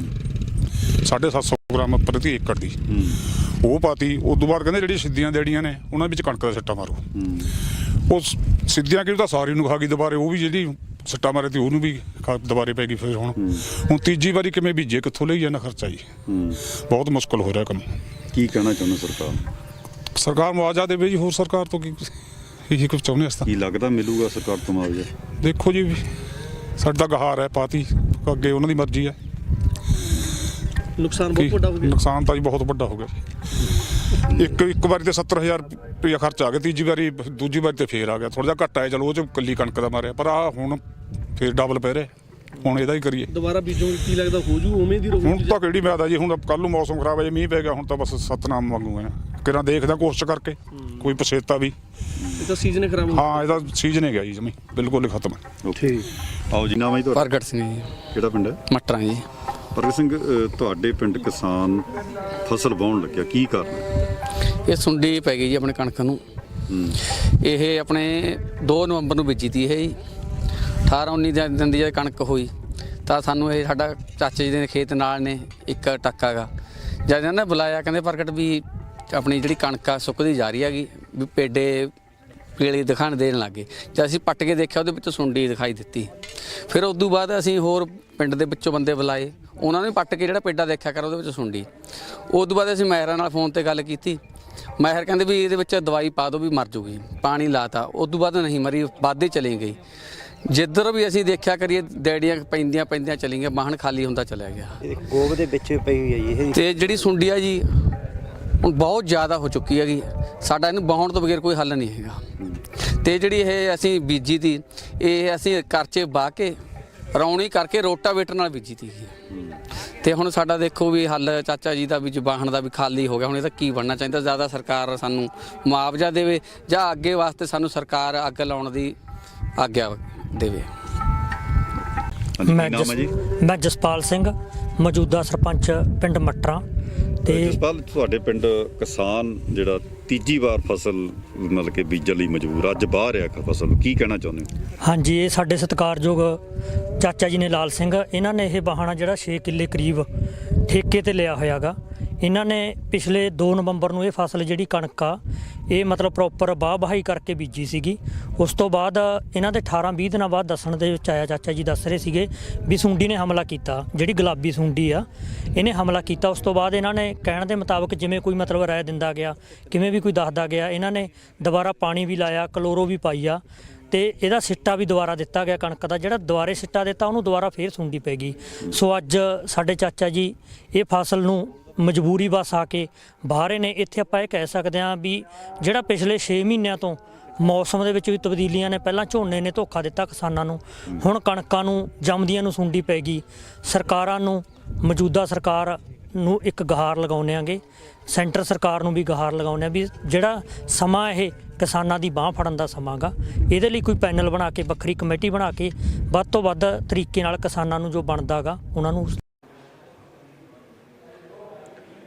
750 ਗ੍ਰਾਮ ਪ੍ਰਤੀ ਏਕੜ ਦੀ। ਹੂੰ ਉਹ ਪਾਤੀ, ਉਦੋਂ ਬਾਅਦ ਕਹਿੰਦੇ ਜਿਹੜੀ ਸਿੱਧੀਆਂ ਦੇੜੀਆਂ ਨੇ, ਉਹਨਾਂ ਵਿੱਚ ਕਣਕ ਦਾ ਸਿੱਟਾ ਮਾਰੋ। ਹੂੰ ਉਹ ਸਿੱਧੀਆਂ ਕਿ ਤਾਂ ਸਾਰੀ ਨੂੰ ਖਾ ਗਈ ਦੁਬਾਰੇ, ਉਹ ਵੀ ਜਿਹੜੀ ਸਿੱਟਾ ਮਾਰੇ ਤੇ ਉਹਨੂੰ ਵੀ ਦੁਬਾਰੇ ਪੈ ਗਈ ਫਿਰ ਹੁਣ। ਹੁਣ ਤੀਜੀ ਵਾਰੀ ਕਿਵੇਂ ਬੀਜੇ, ਕਿੱਥੋਂ ਲਈ ਜਾਣਾ ਖਰਚਾ ਜੀ? ਬਹੁਤ ਮੁਸ਼ਕਲ ਹੋ ਰਿਹਾ ਕੰਮ। ਕੀ ਕਹਿਣਾ ਚਾਹੁੰਦੇ ਸਰਕਾਰ ਸਰਕਾਰ ਮੁਆਵਜ਼ਾ ਦੇਵੇ ਜੀ ਹੋਰ ਸਰਕਾਰ ਤੋਂ ਕੀ ਇਹੀ ਕੁਝ ਚਾਹੁੰਦੇ ਅਸਾਂ ਕੀ ਲੱਗਦਾ ਮਿਲੂਗਾ ਸਰਕਾਰ ਤੋਂ ਮੁਆਵਜ਼ਾ? ਦੇਖੋ ਜੀ ਸਾਡਾ ਗਹਾਰ ਹੈ ਪਾਤੀ ਅੱਗੇ ਉਹਨਾਂ ਦੀ ਮਰਜ਼ੀ ਹੈ। ਨੁਕਸਾਨ ਬਹੁਤ ਵੱਡਾ ਹੋ ਗਿਆ। ਨੁਕਸਾਨ ਤਾਂ ਜੀ ਬਹੁਤ ਵੱਡਾ ਹੋ ਗਿਆ। ਜੀ। ਇੱਕ ਇੱਕ ਵਾਰੀ ਤੇ 70000 ਰੁਪਇਆ ਖਰਚ ਆ ਗਿਆ ਤੀਜੀ ਵਾਰੀ ਦੂਜੀ ਵਾਰੀ ਤੇ ਫੇਰ ਆ ਗਿਆ। ਥੋੜਾ ਜਿਹਾ ਘੱਟ ਆਇਆ ਚਲੋ ਉਹ ਚ ਕੱਲੀ ਕਣਕ ਦਾ ਮਾਰਿਆ ਪਰ ਆ ਹੁਣ ਫੇਰ ਡਬਲ ਪੈ ਰਿਹਾ। ਹੁਣ ਇਹਦਾ ਹੀ ਕਰੀਏ। ਦੁਬਾਰਾ ਬੀਜੋਗੇ ਕੀ ਲੱਗਦਾ ਹੋ ਜੂ ਉਵੇਂ ਦੀ ਹੁਣ ਰਹੂਗੀ ਤਾਂ ਕਿਹੜੀ ਆ ਜੀ ਹੁਣ ਕੱਲ ਨੂੰ ਮੌਸਮ ਖਰਾਬ ਹੈ ਜੀ ਮੀਂਹ ਪੈ ਗਿਆ ਹੁਣ ਤਾਂ ਬਸ ਸਤਨਾਮ ਵਾਂਗੂ ਹੈ। ਕਿਰਾਂ ਦੇਖਦਾ ਕੋਸ਼ਿਸ਼ ਕਰਕੇ ਕੋਈ ਪਛੇਤਾ ਵੀ। ਇਹ ਤਾਂ ਸੀਜ਼ਨ ਖਰਾਬ ਹੋ ਹਾਂ ਇਹਦਾ ਸੀਜ਼ਨ ਹੈ ਗਿਆ ਜੀ ਜਮੀ ਬਿਲਕੁਲ ਹੀ ਖਤਮ ਹੈ। ਠੀਕ। ਆਓ ਜੀ ਨਾਮ ਹੈ ਤੁਹਾਡਾ? ਪ੍ਰਗਟ ਸਿੰਘ ਜੀ। ਕਿਹੜਾ ਪਿੰਡ ਹੈ? ਮਟਰਾਂ ਜੀ। ਪ੍ਰਗਟ ਸਿੰਘ ਤੁਹਾਡੇ ਪਿੰਡ ਕਿਸਾਨ ਫਸਲ ਵਾਹੁਣ ਲੱਗਿਆ ਕੀ ਕਾਰਨ ਹੈ? ਇਹ ਸੁੰਡੀ ਪੈ ਗਈ ਜੀ ਆਪਣੇ ਕਣਕ ਨੂੰ। ਇਹ ਆਪਣੇ 2 ਨਵੰਬਰ ਨੂੰ ਬੀਜੀ ਤੀ ਇਹ ਜੀ। 18 19 ਦਿਨ ਦੀ ਜਦ ਕਣਕ ਹੋਈ, ਤਾਂ ਸਾਨੂੰ ਇਹ ਸਾਡਾ ਚਾਚੇ ਜੀ ਦੇ ਖੇਤ ਨਾਲ ਨੇ ਇੱਕ ਟੱਕਾ ਗਾ ਜਦ ਇਹਨਾਂ ਨੇ ਬੁਲਾਇਆ, ਕਹਿੰਦੇ ਪ੍ਰਗਟ ਵੀ ਆਪਣੀ ਜਿਹੜੀ ਕਣਕ ਆ, ਸੁੱਕਦੀ ਜਾ ਰਹੀ ਹੈਗੀ, ਵੀ ਪੇਡੇ ਪੀਲੇ ਦਿਖਾਣ ਦੇਣ ਲੱਗੇ। ਜਦ ਅਸੀਂ ਪੱਟ ਕੇ ਦੇਖਿਆ, ਉਹਦੇ ਵਿੱਚ ਸੁੰਡੀ ਦਿਖਾਈ ਦਿੱਤੀ। ਫਿਰ ਉਸ ਤੋਂ ਬਾਅਦ ਅਸੀਂ ਹੋਰ ਪਿੰਡ ਦੇ ਵਿੱਚੋਂ ਬੰਦੇ ਬੁਲਾਏ। ਉਹਨਾਂ ਨੇ ਪੱਟ ਕੇ ਜਿਹੜਾ ਪੇਡਾ ਦੇਖਿਆ ਕਰ, ਉਹਦੇ ਵਿੱਚ ਸੁੰਡੀ। ਉਸ ਤੋਂ ਬਾਅਦ ਅਸੀਂ ਮਹਿਰਾਂ ਨਾਲ ਫੋਨ ਤੇ ਗੱਲ ਕੀਤੀ। ਮਹਿਰ ਕਹਿੰਦੇ ਵੀ ਇਹਦੇ ਵਿੱਚ ਦਵਾਈ ਪਾ ਦਿਓ ਵੀ ਮਰ ਜੂਗੀ, ਪਾਣੀ ਲਾਤਾ। ਉਸ ਤੋਂ ਬਾਅਦ ਨਹੀਂ ਮਰੀ ਵਾਧੇ ਚਲੀ ਗਈ। ਜਿੱਧਰ ਵੀ ਅਸੀਂ ਦੇਖਿਆ ਕਰੀਏ ਡੈਡੀਆਂ ਪੈਂਦੀਆਂ ਪੈਂਦੀਆਂ ਚਲੀ ਗਈਆਂ ਵਾਹਣ ਖਾਲੀ ਹੁੰਦਾ ਚਲਿਆ ਗਿਆ। ਇਹ ਗੋਬ ਦੇ ਵਿੱਚ ਪਈ ਹੋਈ ਹੈ ਜੀ ਇਹ ਤੇ ਜਿਹੜੀ ਸੁੰਡੀ ਆ ਜੀ ਹੁਣ ਬਹੁਤ ਜ਼ਿਆਦਾ ਹੋ ਚੁੱਕੀ ਹੈਗੀ। ਸਾਡਾ ਇਹਨੂੰ ਬਾਹਣ ਤੋਂ ਬਗੈਰ ਕੋਈ ਹੱਲ ਨਹੀਂ ਹੈਗਾ। ਤੇ ਜਿਹੜੀ ਇਹ ਅਸੀਂ ਬੀਜੀ ਤੀ ਇਹ ਅਸੀਂ ਕਰਚੇ ਬਾਹ ਕੇ ਰੌਣੀ ਕਰਕੇ ਰੋਟਾਵੇਟਰ ਨਾਲ ਬੀਜੀ ਤੀ ਤੇ ਹੁਣ ਸਾਡਾ ਦੇਖੋ ਵੀ ਹੱਲ ਚਾਚਾ ਜੀ ਦਾ ਵੀ ਜ਼ਬਾਨ ਦਾ ਵੀ ਖਾਲੀ ਹੋ ਗਿਆ। ਹੁਣ ਇਹਦਾ ਕੀ ਬਣਨਾ ਚਾਹੀਦਾ? ਜ਼ਿਆਦਾ ਸਰਕਾਰ ਸਾਨੂੰ ਮੁਆਵਜ਼ਾ ਦੇਵੇ ਜਾਂ ਅੱਗੇ ਵਾਸਤੇ ਸਾਨੂੰ ਸਰਕਾਰ ਅੱਗ ਲਾਉਣ ਦੀ ਆਗਿਆ ਦੇਵੇ। ਹਾਂਜੀ ਮੈਂ ਕੀ ਨਾਮ ਹੈ ਜੀ? ਜਸ- ਮੈਂ ਜਸਪਾਲ ਸਿੰਘ ਮੌਜੂਦਾ ਸਰਪੰਚ ਪਿੰਡ ਮਟਰਾ। ਤੇ ਜਸਪਾਲ ਤੁਹਾਡੇ ਪਿੰਡ ਕਿਸਾਨ ਜਿਹੜਾ ਤੀਜੀ ਵਾਰ ਫਸਲ ਮਤਲਬ ਕਿ ਬੀਜਣ ਲਈ ਮਜਬੂਰ ਅੱਜ ਬਾਹਰ ਆ ਫਸਲ ਕੀ ਕਹਿਣਾ ਚਾਹੁੰਦੇ ਹੋ? ਹਾਂਜੀ ਇਹ ਸਾਡੇ ਸਤਿਕਾਰਯੋਗ ਚਾਚਾ ਜੀ ਨੇ ਲਾਲ ਸਿੰਘ ਇਹਨਾਂ ਨੇ ਇਹ ਵਾਹਣਾ ਜਿਹੜਾ 6 ਕਿੱਲੇ ਕਰੀਬ ਠੇਕੇ ਤੇ ਲਿਆ ਹੋਇਆਗਾ। ਇਹਨਾਂ ਨੇ ਪਿਛਲੇ 2 ਨਵੰਬਰ ਨੂੰ ਇਹ ਫਸਲ ਜਿਹੜੀ ਕਣਕ ਆ, ਇਹ ਮਤਲਬ ਪ੍ਰੋਪਰ ਬਾਹ ਬਹਾਈ ਕਰਕੇ ਬੀਜੀ ਸੀਗੀ। ਉਸ ਤੋਂ ਬਾਅਦ ਇਹਨਾਂ ਦੇ 18 20 ਦਿਨਾਂ ਬਾਅਦ ਦੱਸਣ ਦੇ ਵਿੱਚ ਆਇਆ, ਚਾਚਾ ਜੀ ਦੱਸ ਰਹੇ ਸੀਗੇ ਵੀ ਸੁੰਡੀ ਨੇ ਹਮਲਾ ਕੀਤਾ, ਜਿਹੜੀ ਗੁਲਾਬੀ ਸੁੰਡੀ ਆ, ਇਹਨੇ ਹਮਲਾ ਕੀਤਾ। ਉਸ ਤੋਂ ਬਾਅਦ ਇਹਨਾਂ ਨੇ ਕਹਿਣ ਦੇ ਮੁਤਾਬਕ ਜਿਵੇਂ ਕੋਈ ਮਤਲਬ ਰਾਏ ਦਿੰਦਾ ਗਿਆ, ਕਿਵੇਂ ਵੀ ਕੋਈ ਦੱਸਦਾ ਗਿਆ, ਇਹਨਾਂ ਨੇ ਦੁਬਾਰਾ ਪਾਣੀ ਵੀ ਲਾਇਆ, ਕਲੋਰੋ ਵੀ ਪਾਈ ਆ ਤੇ ਇਹਦਾ ਸਿੱਟਾ ਵੀ ਦੁਬਾਰਾ ਦਿੱਤਾ ਗਿਆ ਕਣਕ ਦਾ। ਜਿਹੜਾ ਦੁਬਾਰੇ ਸਿੱਟਾ ਦਿੱਤਾ, ਉਹਨੂੰ ਦੁਬਾਰਾ ਫੇਰ ਸੁੰਡੀ ਪੈ ਗਈ। ਸੋ ਅੱਜ ਸਾਡੇ ਚਾਚਾ ਜੀ ਇਹ ਫਸਲ ਨੂੰ ਮਜਬੂਰੀ ਵਸ ਆ ਕੇ ਬਾਹਰੇ ਨੇ। ਇੱਥੇ ਆਪਾਂ ਇਹ ਕਹਿ ਸਕਦੇ ਹਾਂ ਵੀ ਜਿਹੜਾ ਪਿਛਲੇ 6 ਮਹੀਨਿਆਂ ਤੋਂ ਮੌਸਮ ਦੇ ਵਿੱਚ ਵੀ ਤਬਦੀਲੀਆਂ ਨੇ, ਪਹਿਲਾਂ ਝੋਨੇ ਨੇ ਧੋਖਾ ਦਿੱਤਾ ਕਿਸਾਨਾਂ ਨੂੰ। ਹੁਣ ਕਣਕਾਂ ਨੂੰ, ਜੰਮਦੀਆਂ ਨੂੰ ਸੁੰਡੀ ਪੈ ਗਈ। ਸਰਕਾਰਾਂ ਨੂੰ, ਮੌਜੂਦਾ ਸਰਕਾਰ ਨੂੰ ਇੱਕ ਗਹਾਰ ਲਗਾਉਂਦੇ ਆਂਗੇ। ਸੈਂਟਰ ਸਰਕਾਰ ਨੂੰ ਵੀ ਗਹਾਰ ਲਗਾਉਂਦੇ ਆ ਵੀ ਜਿਹੜਾ ਸਮਾਂ ਇਹ ਕਿਸਾਨਾਂ ਦੀ ਬਾਹ ਫੜਨ ਦਾ ਸਮਾਂ ਗਾ ਇਹਦੇ ਲਈ ਕੋਈ ਪੈਨਲ ਬਣਾ ਕੇ, ਵੱਖਰੀ ਕਮੇਟੀ ਬਣਾ ਕੇ, ਵੱਧ ਤੋਂ ਵੱਧ ਤਰੀਕੇ ਨਾਲ ਕਿਸਾਨਾਂ ਨੂੰ ਜੋ ਬਣਦਾਗਾ, ਉਹਨਾਂ ਨੂੰ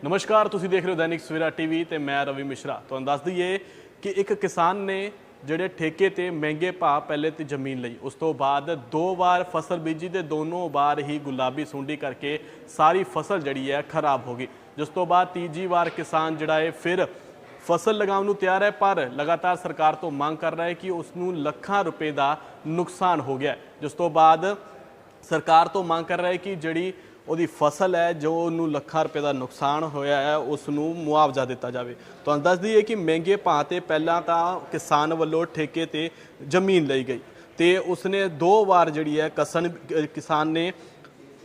ਨਮਸਕਾਰ, ਤੁਸੀਂ ਦੇਖ ਰਹੇ ਹੋ ਦੈਨਿਕ ਸਵੇਰਾ ਟੀਵੀ ਤੇ ਮੈਂ ਰਵੀ ਮਿਸ਼ਰਾ। ਤੁਹਾਨੂੰ ਦੱਸ ਦਈਏ ਕਿ ਇੱਕ ਕਿਸਾਨ ਨੇ ਜਿਹੜੇ ਠੇਕੇ ਤੇ ਮਹਿੰਗੇ ਭਾਅ ਪਹਿਲੇ ਤੇ ਜ਼ਮੀਨ ਲਈ, ਉਸ ਤੋਂ ਬਾਅਦ ਦੋ ਵਾਰ ਫਸਲ ਬੀਜੀ ਤੇ ਦੋਨੋਂ ਵਾਰ ਹੀ ਗੁਲਾਬੀ ਸੁੰਡੀ ਕਰਕੇ ਸਾਰੀ ਫਸਲ ਜਿਹੜੀ ਹੈ ਖਰਾਬ ਹੋ ਗਈ। ਜਿਸ ਤੋਂ ਬਾਅਦ ਤੀਜੀ ਵਾਰ ਕਿਸਾਨ ਜਿਹੜਾ ਹੈ ਫਿਰ ਫਸਲ ਲਗਾਉਣ ਨੂੰ ਤਿਆਰ ਹੈ, ਪਰ ਲਗਾਤਾਰ ਸਰਕਾਰ ਤੋਂ ਮੰਗ ਕਰ ਰਿਹਾ ਹੈ ਕਿ ਉਸ ਨੂੰ ਲੱਖਾਂ ਰੁਪਏ ਦਾ ਨੁਕਸਾਨ ਹੋ ਗਿਆ ਜਿਸ ਤੋਂ ਬਾਅਦ ਸਰਕਾਰ ਤੋਂ ਮੰਗ ਕਰ ਰਿਹਾ ਹੈ ਕਿ ਜਿਹੜੀ ਉਹਦੀ ਫਸਲ ਹੈ, ਜੋ ਉਹਨੂੰ ਲੱਖਾਂ ਰੁਪਏ ਦਾ ਨੁਕਸਾਨ ਹੋਇਆ ਹੈ ਉਸ ਨੂੰ ਮੁਆਵਜ਼ਾ ਦਿੱਤਾ ਜਾਵੇ। ਤੁਹਾਨੂੰ ਦੱਸ ਦਈਏ ਕਿ ਮਹਿੰਗੇ ਭਾਅ ਤੇ ਪਹਿਲਾਂ ਤਾਂ ਕਿਸਾਨ ਵੱਲੋਂ ਠੇਕੇ ਤੇ ਜ਼ਮੀਨ ਲਈ ਗਈ। ਤੇ ਉਸਨੇ ਦੋ ਵਾਰ ਜਿਹੜੀ ਹੈ, ਕਸਨ ਕਿਸਾਨ ਨੇ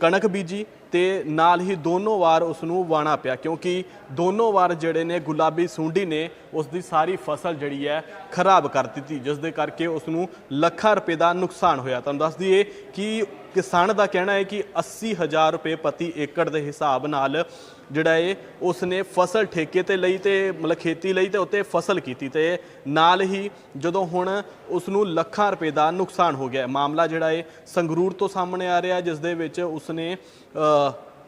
ਕਣਕ ਬੀਜੀ ਤੇ ਨਾਲ ਹੀ ਦੋਨੋਂ ਵਾਰ ਉਸ ਨੂੰ ਵਾਣਾ ਪਿਆ, ਕਿਉਂਕਿ ਦੋਨੋਂ ਵਾਰ ਜਿਹੜੇ ਨੇ ਗੁਲਾਬੀ ਸੁੰਡੀ ਨੇ ਉਸ ਦੀ ਸਾਰੀ ਫਸਲ ਜਿਹੜੀ ਹੈ ਖਰਾਬ ਕਰ ਦਿੱਤੀ ਜਿਸ ਦੇ ਕਰਕੇ ਉਸ ਨੂੰ ਲੱਖਾਂ ਰੁਪਏ ਦਾ ਨੁਕਸਾਨ ਹੋਇਆ। ਤੁਹਾਨੂੰ ਦੱਸ ਦਈਏ ਕਿ ਕਿਸਾਨ ਦਾ ਕਹਿਣਾ ਹੈ ਕਿ 80000 ਰੁਪਏ ਪ੍ਰਤੀ ਏਕੜ ਦੇ ਹਿਸਾਬ ਨਾਲ ਜਿਹੜਾ ਹੈ ਉਸ ਨੇ ਫਸਲ ਠੇਕੇ ਤੇ ਲਈ ਤੇ, ਮਤਲਬ ਖੇਤੀ ਲਈ ਤੇ ਉੱਤੇ ਫਸਲ ਕੀਤੀ ਤੇ ਨਾਲ ਹੀ ਜਦੋਂ ਹੁਣ ਉਸ ਨੂੰ ਲੱਖਾਂ ਰੁਪਏ ਦਾ ਨੁਕਸਾਨ ਹੋ ਗਿਆ, ਮਾਮਲਾ ਜਿਹੜਾ ਹੈ ਸੰਗਰੂਰ ਤੋਂ ਸਾਹਮਣੇ ਆ ਰਿਹਾ ਜਿਸ ਦੇ ਵਿੱਚ ਉਸ ਨੇ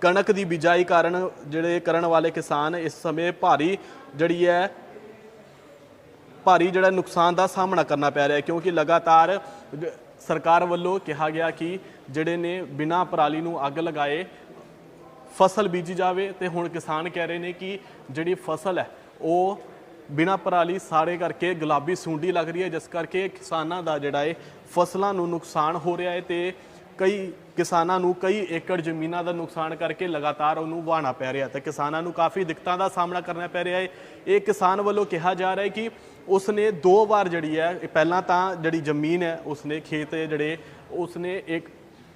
ਕਣਕ ਦੀ ਬਿਜਾਈ ਕਾਰਨ ਜਿਹੜੇ ਕਰਨ ਵਾਲੇ ਕਿਸਾਨ ਇਸ ਸਮੇਂ ਭਾਰੀ ਜਿਹੜੀ ਹੈ ਭਾਰੀ ਜਿਹੜਾ ਨੁਕਸਾਨ ਦਾ ਸਾਹਮਣਾ ਕਰਨਾ ਪੈ ਰਿਹਾ, ਕਿਉਂਕਿ ਲਗਾਤਾਰ ਸਰਕਾਰ ਵੱਲੋਂ ਕਿਹਾ ਗਿਆ ਕਿ ਜਿਹੜੇ ਨੇ ਬਿਨਾਂ ਪਰਾਲੀ ਨੂੰ ਅੱਗ ਲਗਾਏ ਫਸਲ ਬੀਜੀ ਜਾਵੇ ਤੇ ਹੁਣ ਕਿਸਾਨ ਕਹਿ ਰਹੇ ਨੇ ਕਿ ਜਿਹੜੀ ਫਸਲ ਹੈ, ਉਹ ਬਿਨਾਂ ਪਰਾਲੀ ਸਾੜੇ ਕਰਕੇ ਗੁਲਾਬੀ ਸੁੰਡੀ ਲੱਗ ਰਹੀ ਹੈ, ਜਿਸ ਕਰਕੇ ਕਿਸਾਨਾਂ ਦਾ ਜਿਹੜਾ ਹੈ ਫਸਲਾਂ ਨੂੰ ਨੁਕਸਾਨ ਹੋ ਰਿਹਾ ਹੈ ਤੇ ਕਈ ਕਿਸਾਨਾਂ ਨੂੰ ਕਈ ਏਕੜ ਜ਼ਮੀਨਾਂ ਦਾ ਨੁਕਸਾਨ ਕਰਕੇ ਲਗਾਤਾਰ ਉਹਨੂੰ ਵਾਹਣਾ ਪੈ ਰਿਹਾ ਤੇ ਕਿਸਾਨਾਂ ਨੂੰ ਕਾਫੀ ਦਿੱਕਤਾਂ ਦਾ ਸਾਹਮਣਾ ਕਰਨਾ ਪੈ ਰਿਹਾ ਹੈ। ਇਹ ਕਿਸਾਨ ਵੱਲੋਂ ਕਿਹਾ ਜਾ ਰਿਹਾ ਹੈ ਕਿ ਉਸਨੇ ਦੋ ਵਾਰ ਜਿਹੜੀ ਹੈ ਪਹਿਲਾਂ ਤਾਂ ਜਿਹੜੀ ਜ਼ਮੀਨ ਹੈ, ਉਸਨੇ ਖੇਤ ਜਿਹੜੇ, ਉਸਨੇ ਇੱਕ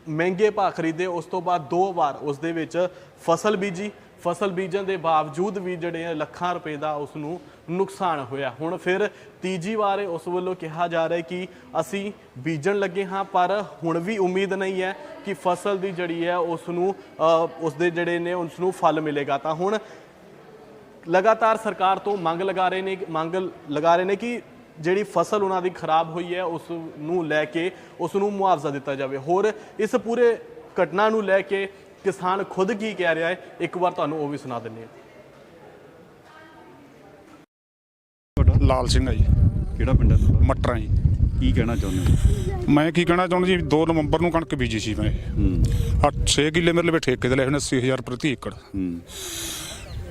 ਮਹਿੰਗੇ ਭਾਅ ਖਰੀਦੇ, ਉਸ ਤੋਂ ਬਾਅਦ ਦੋ ਵਾਰ ਉਸ ਦੇ ਵਿੱਚ ਫਸਲ ਬੀਜੀ। ਫਸਲ ਬੀਜਣ ਦੇ ਬਾਵਜੂਦ ਵੀ ਜਿਹੜੇ ਲੱਖਾਂ ਰੁਪਏ ਦਾ ਉਸ ਨੂੰ ਨੁਕਸਾਨ ਹੋਇਆ। ਹੁਣ ਫਿਰ ਤੀਜੀ ਵਾਰ ਉਸ ਵੱਲੋਂ ਕਿਹਾ ਜਾ ਰਿਹਾ ਕਿ ਅਸੀਂ ਬੀਜਣ ਲੱਗੇ ਹਾਂ, ਪਰ ਹੁਣ ਵੀ ਉਮੀਦ ਨਹੀਂ ਹੈ ਕਿ ਫਸਲ ਦੀ ਜਿਹੜੀ ਹੈ ਉਸ ਨੂੰ ਉਸ ਦੇ ਜਿਹੜੇ ਨੇ ਉਸ ਨੂੰ ਫਲ ਮਿਲੇਗਾ। ਤਾਂ ਹੁਣ ਲਗਾਤਾਰ ਸਰਕਾਰ ਤੋਂ ਮੰਗ ਲਗਾ ਰਹੇ ਨੇ, ਮੰਗ ਲਗਾ ਰਹੇ ਨੇ ਕਿ ਜਿਹੜੀ ਫਸਲ ਉਹਨਾਂ ਦੀ ਖਰਾਬ ਹੋਈ ਹੈ ਉਸ ਨੂੰ ਲੈ ਕੇ ਉਸ ਨੂੰ ਮੁਆਵਜ਼ਾ ਦਿੱਤਾ ਜਾਵੇ। ਹੋਰ ਇਸ ਪੂਰੇ ਘਟਨਾ ਨੂੰ ਲੈ ਕੇ ਕਿਸਾਨ ਖੁਦ ਕੀ ਕਹਿ ਰਿਹਾ ਹੈ ਇੱਕ ਵਾਰ ਤੁਹਾਨੂੰ ਉਹ ਵੀ ਸੁਣਾ ਦਿੰਦੇ ਹਾਂ। ਲਾਲ ਸਿੰਘ ਆ ਜੀ। ਕਿਹੜਾ ਪਿੰਡ ਹੈ ਮਟਰਾਂ ਜੀ। ਕੀ ਕਹਿਣਾ ਚਾਹੁੰਦੇ ਹੋ? ਮੈਂ ਕੀ ਕਹਿਣਾ ਚਾਹੁੰਦਾ ਜੀ 2 ਨਵੰਬਰ ਨੂੰ ਕਣਕ ਬੀਜੀ ਸੀ ਮੈਂ। ਹੂੰ। 8 6 ਕਿੱਲੇ ਮੇਰੇ ਲਈ ਠੇਕੇ ਤੇ ਲਏ ਹੋਏ ਨੇ 80000 ਪ੍ਰਤੀ ਏਕੜ। ਹੂੰ।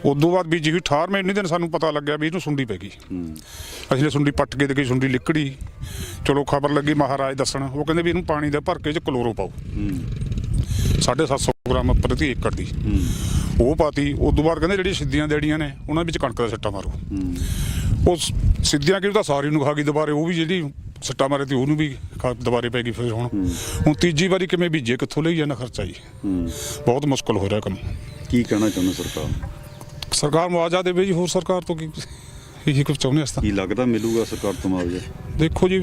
ਉਦੋਂ ਬਾਅਦ ਬੀਜੀ ਹੋਈ 18 ਮਹੀਨੇ ਦਿਨ ਸਾਨੂੰ ਪਤਾ ਲੱਗਿਆ ਵੀ ਇਹਨੂੰ ਸੁੰਡੀ ਪੈ ਗਈ। ਹੂੰ ਅਸੀਂ ਨੇ ਸੁੰਡੀ ਪੱਟ ਕੇ ਦੇਖੀ ਸੁੰਡੀ ਲਿਕੜੀ। ਚਲੋ ਖਬਰ ਲੱਗੀ ਮਹਾਰਾਜ ਦੱਸਣ, ਉਹ ਕਹਿੰਦੇ ਵੀ ਇਹਨੂੰ ਪਾਣੀ ਦੇ ਭਰ ਕੇ ਚ ਕਲੋਰੋ ਪਾਓ। ਹੂੰ 750 ਗ੍ਰਾਮ ਪ੍ਰਤੀ ਏਕੜ ਦੀ। ਹੂੰ ਉਹ ਪਾਤੀ, ਉਦੋਂ ਬਾਅਦ ਕਹਿੰਦੇ ਜਿਹੜੀ ਸਿੱਧੀਆਂ ਦੇੜੀਆਂ ਨੇ, ਉਹਨਾਂ ਵਿੱਚ ਕਣਕ ਦਾ ਸੱਟਾ ਮਾਰੋ। ਉਹ ਸਿੱਧੀਆਂ ਕਿ ਤਾਂ ਸਾਰੀ ਨੂੰ ਖਾ ਗਈ ਦੁਬਾਰੇ, ਉਹ ਵੀ ਜਿਹੜੀ ਸੱਟਾ ਮਾਰੇ ਤੇ ਉਹਨੂੰ ਵੀ ਦੁਬਾਰੇ ਪੈ ਗਈ ਫਿਰ ਹੁਣ। ਹੁਣ ਤੀਜੀ ਵਾਰੀ ਕਿਵੇਂ ਬੀਜੇ, ਕਿੱਥੋਂ ਲਈ ਜਾਣਾ ਖਰਚਾ ਜੀ। ਬਹੁਤ ਮੁਸ਼ਕਲ ਹੋ ਰਿਹਾ ਕੰਮ। ਕੀ ਕਹਿਣਾ ਚਾਹੁੰਦਾ ਸਰਕਾਰ ਸਰਕਾਰ ਮੁਆਵਜ਼ਾ ਦੇਵੇ ਜੀ ਹੋਰ ਸਰਕਾਰ ਤੋਂ ਕੀ ਇਹੀ ਕੁਝ ਚਾਹੁੰਦੇ ਅਸਤਾ ਕੀ ਲੱਗਦਾ ਮਿਲੂਗਾ ਸਰਕਾਰ ਤੋਂ ਮੁਆਵਜ਼ਾ? ਦੇਖੋ ਜੀ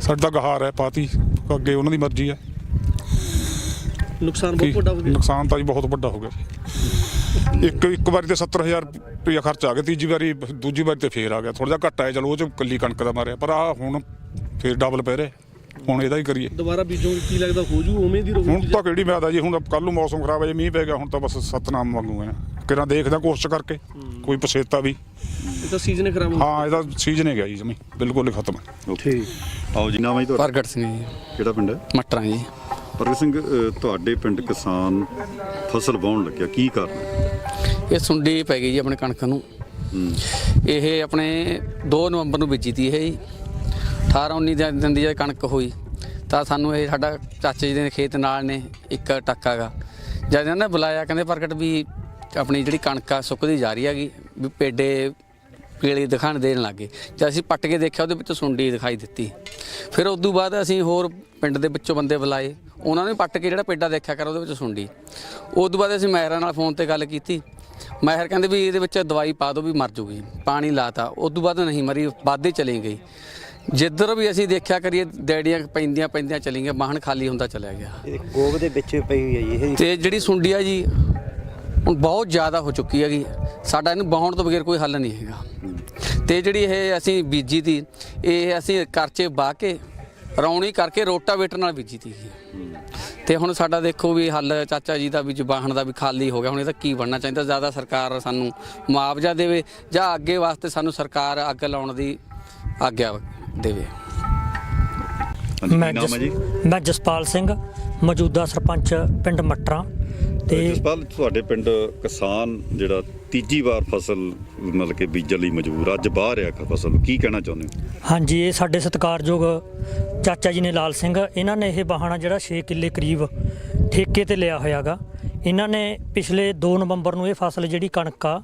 ਸਾਡਾ ਗਹਾਰ ਹੈ ਪਾਤੀ ਅੱਗੇ ਉਹਨਾਂ ਦੀ ਮਰਜ਼ੀ ਹੈ। ਨੁਕਸਾਨ ਬਹੁਤ ਵੱਡਾ ਹੋ ਗਿਆ। ਨੁਕਸਾਨ ਤਾਂ ਜੀ ਬਹੁਤ ਵੱਡਾ ਹੋ ਗਿਆ ਜੀ। ਇੱਕ ਇੱਕ ਵਾਰੀ ਤੇ 70000 ਰੁਪਇਆ ਖਰਚ ਆ ਗਿਆ ਤੀਜੀ ਵਾਰੀ ਦੂਜੀ ਵਾਰੀ ਤੇ ਫੇਰ ਆ ਗਿਆ। ਥੋੜਾ ਜਿਹਾ ਘੱਟ ਆਇਆ ਚਲੋ ਉਹ ਚ ਕੱਲੀ ਕਣਕ ਦਾ ਮਾਰਿਆ ਪਰ ਆ ਹੁਣ ਫੇਰ ਡਬਲ ਪੈ ਰਿਹਾ। ਹੁਣ ਇਹਦਾ ਹੀ ਕਰੀਏ। ਦੁਬਾਰਾ ਬੀਜੋਗੇ ਕੀ ਲੱਗਦਾ ਹੋ ਜੂ ਉਵੇਂ ਦੀ ਰਹੂ ਹੁਣ ਤਾਂ ਕਿਹੜੀ ਮਿਆਦ ਆ ਜੀ ਹੁਣ ਕੱਲ ਨੂੰ ਮੌਸਮ ਖਰਾਬ ਹੈ ਜੀ ਮੀਂਹ ਪੈ ਗਿਆ ਹੁਣ ਤਾਂ ਬਸ ਸਤਨਾਮ ਵਾਂਗੂ ਹੈ। ਕਿਰਾਂ ਦੇਖਦਾ ਕੋਸ਼ਿਸ਼ ਕਰਕੇ ਕੋਈ ਪਛੇਤਾ ਵੀ। ਇਹ ਤਾਂ ਸੀਜ਼ਨ ਖਰਾਬ ਹੋ ਹਾਂ ਇਹਦਾ ਸੀਜ਼ਨ ਹੀ ਗਿਆ ਜੀ ਜਮੀ ਬਿਲਕੁਲ ਹੀ ਖਤਮ। ਹੈ ਓਕੇ ਆਓ ਜੀ ਨਾਮ ਹੈ ਜੀ ਤੁਹਾਡਾ? ਪ੍ਰਗਟ ਸਿੰਘ ਜੀ। ਕਿਹੜਾ ਪਿੰਡ ਹੈ? ਮਟਰਾਂ ਜੀ। ਪ੍ਰਗਟ ਸਿੰਘ ਅ, ਤੁਹਾਡੇ ਪਿੰਡ ਕਿਸਾਨ ਫਸਲ ਵਾਹੁਣ ਲੱਗਿਆ ਕੀ ਕਾਰਨ ਹੈ? ਇਹ ਸੁੰਡੀ ਪੈ ਗਈ ਜੀ ਆਪਣੇ ਕਣਕ ਨੂੰ। ਇਹ ਆਪਣੇ 2 ਨਵੰਬਰ ਨੂੰ ਬੀਜੀ ਤੀ ਇਹ ਜੀ। 18 19 ਦਿਨ ਦਿਨ ਦੀ ਜਦ ਕਣਕ ਹੋਈ ਤਾਂ ਸਾਨੂੰ ਇਹ ਸਾਡਾ ਚਾਚੇ ਜੀ ਦੇ ਖੇਤ ਨਾਲ ਨੇ ਇੱਕ ਟੱਕਾ ਗਾ ਜਦ ਇਹਨਾਂ ਨੇ ਬੁਲਾਇਆ ਕਹਿੰਦੇ ਪ੍ਰਗਟ ਵੀ ਆਪਣੀ ਜਿਹੜੀ ਕਣਕ ਆ ਸੁੱਕਦੀ ਜਾ ਰਹੀ ਹੈਗੀ ਵੀ ਪੇਡੇ ਪੀਲੀ ਦਿਖਾਣ ਦੇਣ ਲੱਗੇ ਜਦ ਅਸੀਂ ਪੱਟ ਕੇ ਦੇਖਿਆ ਉਹਦੇ ਵਿੱਚ ਸੁੰਡੀ ਦਿਖਾਈ ਦਿੱਤੀ। ਫਿਰ ਉਸ ਤੋਂ ਬਾਅਦ ਅਸੀਂ ਹੋਰ ਪਿੰਡ ਦੇ ਵਿੱਚੋਂ ਬੰਦੇ ਬੁਲਾਏ। ਉਹਨਾਂ ਨੇ ਪੱਟ ਕੇ ਜਿਹੜਾ ਪੇਡਾ ਦੇਖਿਆ ਕਰ ਉਹਦੇ ਵਿੱਚ ਸੁੰਡੀ। ਉਸ ਤੋਂ ਬਾਅਦ ਅਸੀਂ ਮਾਹਿਰਾਂ ਨਾਲ ਫੋਨ ਤੇ ਗੱਲ ਕੀਤੀ। ਮਾਹਿਰ ਕਹਿੰਦੇ ਵੀ ਇਹਦੇ ਵਿੱਚ ਦਵਾਈ ਪਾ ਦਿਓ ਵੀ ਮਰ ਜੂਗੀ ਪਾਣੀ ਲਾਤਾ। ਉਸ ਤੋਂ ਬਾਅਦ ਨਹੀਂ ਮਰੀ ਵਾਧੇ ਚਲੀ ਗਈ। ਜਿੱਧਰ ਵੀ ਅਸੀਂ ਦੇਖਿਆ ਕਰੀਏ ਡੈਡੀਆਂ ਪੈਂਦੀਆਂ ਪੈਂਦੀਆਂ ਚਲੀ ਗਈਆਂ ਬਾਹਣ ਖਾਲੀ ਹੁੰਦਾ ਚਲਿਆ ਗਿਆ। ਗੋਬ ਦੇ ਵਿੱਚ ਪਈ ਹੋਈ ਹੈ ਜੀ ਇਹ ਤੇ ਜਿਹੜੀ ਸੁੰਡੀ ਆ ਜੀ ਬਹੁਤ ਜ਼ਿਆਦਾ ਹੋ ਚੁੱਕੀ ਹੈਗੀ। ਸਾਡਾ ਇਹਨੂੰ ਬਹਾਉਣ ਤੋਂ ਬਗੈਰ ਕੋਈ ਹੱਲ ਨਹੀਂ ਹੈਗਾ। ਤੇ ਜਿਹੜੀ ਇਹ ਅਸੀਂ ਬੀਜੀ ਤੀ ਇਹ ਅਸੀਂ ਕਰਚੇ ਵਾਹ ਕੇ, ਰੌਣੀ ਕਰਕੇ ਰੋਟਾਵੇਟਰ ਨਾਲ ਬੀਜੀ ਤੀ ਤੇ ਹੁਣ ਸਾਡਾ ਦੇਖੋ ਵੀ ਹੱਲ ਚਾਚਾ ਜੀ ਦਾ ਵੀ ਜ਼ਬਾਨ ਦਾ ਵੀ ਖਾਲੀ ਹੋ ਗਿਆ। ਹੁਣ ਇਹਦਾ ਕੀ ਬਣਨਾ ਚਾਹੀਦਾ? ਜ਼ਿਆਦਾ ਸਰਕਾਰ ਸਾਨੂੰ ਮੁਆਵਜ਼ਾ ਦੇਵੇ ਜਾਂ ਅੱਗੇ ਵਾਸਤੇ ਸਾਨੂੰ ਸਰਕਾਰ ਅੱਗ ਲਾਉਣ ਦੀ ਆਗਿਆ ਦੇਵੇ। ਮੈਂ ਜੀ ਮੈਂ ਜਸਪਾਲ ਸਿੰਘ, ਮੌਜੂਦਾ ਸਰਪੰਚ ਪਿੰਡ ਮਟਰਾਂ। ਤੇ ਜਸਪਾਲ ਤੁਹਾਡੇ ਪਿੰਡ ਕਿਸਾਨ ਜਿਹੜਾ ਤੀਜੀ ਵਾਰ ਫਸਲ ਮਤਲਬ ਕਿ ਬੀਜਣ ਲਈ ਮਜਬੂਰ ਅੱਜ ਬਾਹਰ ਆ ਫਸਲ ਕੀ ਕਹਿਣਾ ਚਾਹੁੰਦੇ ਹੋ? ਹਾਂਜੀ ਇਹ ਸਾਡੇ ਸਤਿਕਾਰਯੋਗ ਚਾਚਾ ਜੀ ਨੇ ਲਾਲ ਸਿੰਘ ਇਹਨਾਂ ਨੇ ਇਹ ਵਾਹਣਾ ਜਿਹੜਾ 6 ਕਿੱਲੇ ਕਰੀਬ ਠੇਕੇ ਤੇ ਲਿਆ ਹੋਇਆਗਾ। ਇਹਨਾਂ ਨੇ ਪਿਛਲੇ 2 ਨਵੰਬਰ ਨੂੰ ਇਹ ਫਸਲ ਜਿਹੜੀ ਕਣਕ ਆ,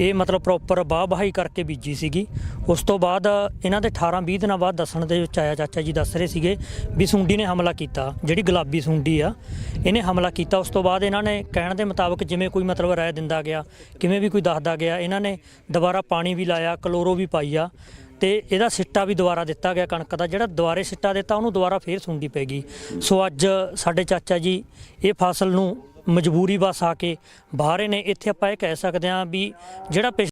ਇਹ ਮਤਲਬ ਪ੍ਰੋਪਰ ਬਾਹ ਬਹਾਈ ਕਰਕੇ ਬੀਜੀ ਸੀਗੀ। ਉਸ ਤੋਂ ਬਾਅਦ ਇਹਨਾਂ ਦੇ 18 20 ਦਿਨਾਂ ਬਾਅਦ ਦੱਸਣ ਦੇ ਵਿੱਚ ਆਇਆ, ਚਾਚਾ ਜੀ ਦੱਸ ਰਹੇ ਸੀਗੇ ਵੀ ਸੁੰਡੀ ਨੇ ਹਮਲਾ ਕੀਤਾ, ਜਿਹੜੀ ਗੁਲਾਬੀ ਸੁੰਡੀ ਆ, ਇਹਨੇ ਹਮਲਾ ਕੀਤਾ। ਉਸ ਤੋਂ ਬਾਅਦ ਇਹਨਾਂ ਨੇ ਕਹਿਣ ਦੇ ਮੁਤਾਬਕ ਜਿਵੇਂ ਕੋਈ ਮਤਲਬ ਰਾਏ ਦਿੰਦਾ ਗਿਆ, ਕਿਵੇਂ ਵੀ ਕੋਈ ਦੱਸਦਾ ਗਿਆ, ਇਹਨਾਂ ਨੇ ਦੁਬਾਰਾ ਪਾਣੀ ਵੀ ਲਾਇਆ, ਕਲੋਰੋ ਵੀ ਪਾਈ ਆ ਤੇ ਇਹਦਾ ਸਿੱਟਾ ਵੀ ਦੁਬਾਰਾ ਦਿੱਤਾ ਗਿਆ ਕਣਕ ਦਾ, ਜਿਹੜਾ ਦੁਬਾਰੇ ਸਿੱਟਾ ਦਿੱਤਾ ਉਹਨੂੰ ਦੁਬਾਰਾ ਫੇਰ ਸੁੰਡੀ ਪੈ ਗਈ। ਸੋ ਅੱਜ ਸਾਡੇ ਚਾਚਾ ਜੀ ਇਹ ਫਸਲ ਨੂੰ ਮਜਬੂਰੀ ਵਸ ਆ ਕੇ ਬਾਹਰੇ ਨੇ। ਇੱਥੇ ਆਪਾਂ ਇਹ ਕਹਿ ਸਕਦੇ ਹਾਂ ਵੀ ਜਿਹੜਾ ਪਿਛ-